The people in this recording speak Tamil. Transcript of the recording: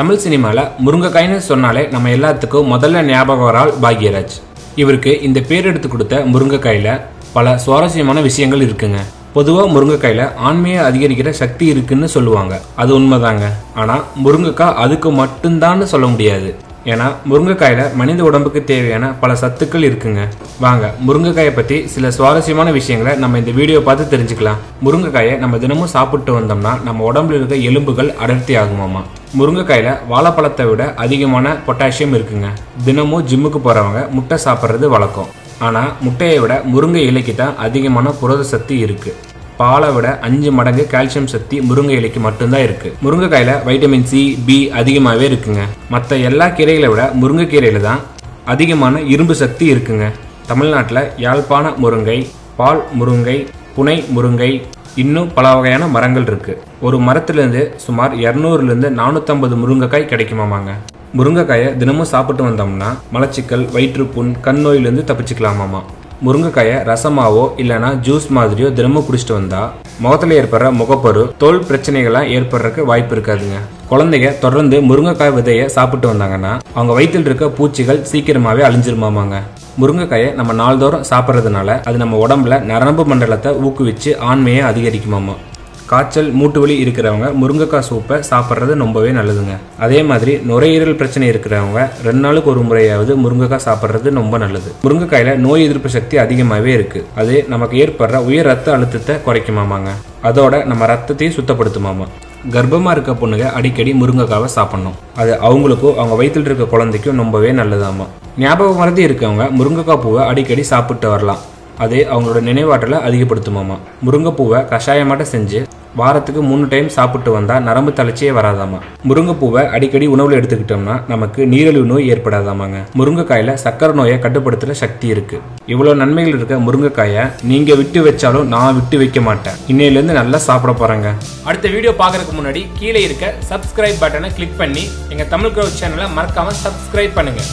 தமிழ் சினிமாவில் முருங்கைக்காய்னு சொன்னாலே நம்ம எல்லாத்துக்கும் முதல்ல ஞாபகம் வரால் பாக்யராஜ். இவருக்கு இந்த பேர் எடுத்து கொடுத்த முருங்கைக்காயில் பல சுவாரஸ்யமான விஷயங்கள் இருக்குங்க. பொதுவாக முருங்கைக்காயில் ஆண்மையை அதிகரிக்கிற சக்தி இருக்குன்னு சொல்லுவாங்க. அது உண்மைதாங்க. ஆனால் முருங்கைக்காய் அதுக்கு மட்டும்தான்னு சொல்ல முடியாது. ஏன்னா முருங்கைக்காயில மனித உடம்புக்கு தேவையான பல சத்துக்கள் இருக்குங்க. வாங்க முருங்கைக்காயை பற்றி சில சுவாரஸ்யமான விஷயங்களை நம்ம இந்த வீடியோ பார்த்து தெரிஞ்சுக்கலாம். முருங்கைக்காயை நம்ம தினமும் சாப்பிட்டு வந்தோம்னா நம்ம உடம்புல இருக்க எலும்புகள் அடர்த்தி ஆகுமாமா? முருங்கைக்காயில் வாழைப்பழத்தை விட அதிகமான பொட்டாசியம் இருக்குங்க. தினமும் ஜிம்முக்கு போகிறவங்க முட்டை சாப்பிட்றது வழக்கம். ஆனால் முட்டையை விட முருங்கை இலைக்கு தான் அதிகமான புரத சத்து இருக்குது பாலை விட அஞ்சு மடங்கு கால்சியம் சக்தி முருங்கை இலைக்கு மட்டும்தான் இருக்கு. முருங்கைக்காயில வைட்டமின் சி பி அதிகமாகவே இருக்குங்க. மற்ற எல்லா கீரைகளை விட முருங்கைக்கீரையில தான் அதிகமான இரும்பு சக்தி இருக்குங்க. தமிழ்நாட்டில் யாழ்ப்பாண முருங்கை பால் முருங்கை புனை முருங்கை இன்னும் பல வகையான மரங்கள் இருக்கு. ஒரு மரத்திலிருந்து சுமார் இரநூறுலேருந்து நானூற்றம்பது முருங்கைக்காய் கிடைக்குமாமாங்க. முருங்கைக்காயை தினமும் சாப்பிட்டு வந்தோம்னா மலச்சிக்கல் வயிற்றுப்புண் கண் நோயிலிருந்து தப்பிச்சுக்கலாமாமா. முருங்கைக்காயை ரசமாவோ இல்லைனா ஜூஸ் மாதிரியோ தினமும் குடிச்சிட்டு வந்தா முகத்தில் ஏற்படுற முகப்பரு தோல் பிரச்சனைகள்லாம் ஏற்படுறதுக்கு வாய்ப்பு இருக்காதுங்க. குழந்தைங்க தொடர்ந்து முருங்கைக்காய் விதையை சாப்பிட்டு வந்தாங்கன்னா அவங்க வயிற்றில் இருக்க பூச்சிகள் சீக்கிரமாகவே அழிஞ்சிருமாமாங்க. முருங்கைக்காயை நம்ம நாள்தோறும் சாப்பிட்றதுனால அது நம்ம உடம்புல நரம்பு மண்டலத்தை ஊக்குவிச்சு ஆண்மையை அதிகரிக்குமாமா. காய்ச்சல் மூட்டு வலி இருக்கிறவங்க முருங்கைக்காய் சூப்பை சாப்பிட்றது ரொம்பவே நல்லதுங்க. அதே மாதிரி நுரையீரல் பிரச்சனை இருக்கிறவங்க ரெண்டு நாளுக்கு ஒரு முறையாவது முருங்கைக்காய் சாப்பிட்றது ரொம்ப நல்லது. முருங்கைக்காயில நோய் எதிர்ப்பு சக்தி அதிகமாகவே இருக்கு. அது நமக்கு ஏற்படுற உயர் ரத்த அழுத்தத்தை குறைக்குமாமாங்க. அதோட நம்ம ரத்தத்தையும் சுத்தப்படுத்துமாமா. கர்ப்பமா இருக்க பொண்ணுங்க அடிக்கடி முருங்கைக்காவை சாப்பிடணும். அது அவங்களுக்கும் அவங்க வயிற்றில் இருக்க குழந்தைக்கும் ரொம்பவே நல்லதாமா. ஞாபகம் மறதி இருக்கவங்க முருங்கைக்காய் பூவை அடிக்கடி சாப்பிட்டு வரலாம். அது அவங்களோட நினைவாற்றலை அதிகப்படுத்துமாமா. முருங்கைப்பூவை கஷாயமாட்ட செஞ்சு வாரத்துக்கு மூணு டைம் சாப்பிட்டு வந்தால் நரம்பு தளர்ச்சியே வராதாமா. முருங்கைப்பூவை அடிக்கடி உணவில் எடுத்துக்கிட்டோம்னா நமக்கு நீரிழிவு நோய் ஏற்படாதாமாங்க. முருங்கைக்காயில் சக்கரை நோயை கட்டுப்படுத்துகிற சக்தி இருக்கு. இவ்வளோ நன்மைகள் இருக்க முருங்கைக்காயை நீங்கள் விட்டு வச்சாலும் நான் விட்டு வைக்க மாட்டேன். இன்னையிலேருந்து நல்லா சாப்பிட போகிறேங்க அடுத்த வீடியோ பாக்குறதுக்கு முன்னாடி கீழே இருக்க சப்ஸ்கிரைப் பட்டனை கிளிக் பண்ணி எங்கள் தமிழ் க்ரௌட் சேனலை மறக்காமல் சப்ஸ்கிரைப் பண்ணுங்கள்